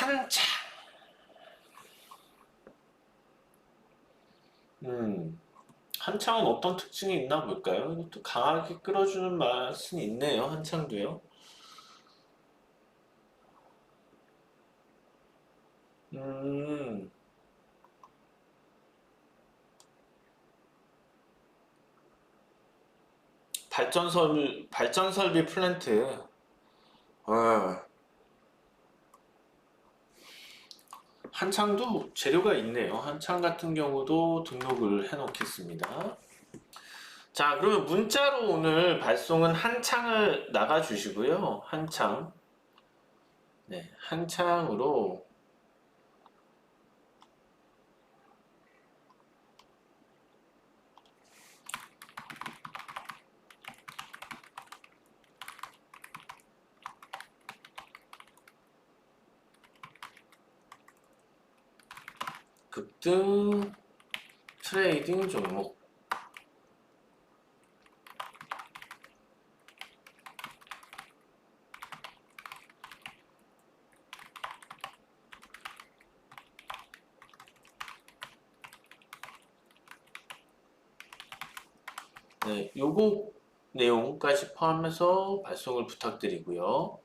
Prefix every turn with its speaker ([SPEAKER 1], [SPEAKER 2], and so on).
[SPEAKER 1] 한창. 음, 한창은 어떤 특징이 있나 볼까요? 이것도 강하게 끌어주는 맛은 있네요, 한창도요. 음, 발전설, 발전설비 플랜트. 어, 한창도 재료가 있네요. 한창 같은 경우도 등록을 해 놓겠습니다. 자, 그러면 문자로 오늘 발송은 한창을 나가 주시고요. 한창. 네, 한창으로 급등 트레이딩 종목. 네, 요거 내용까지 포함해서 발송을 부탁드리고요.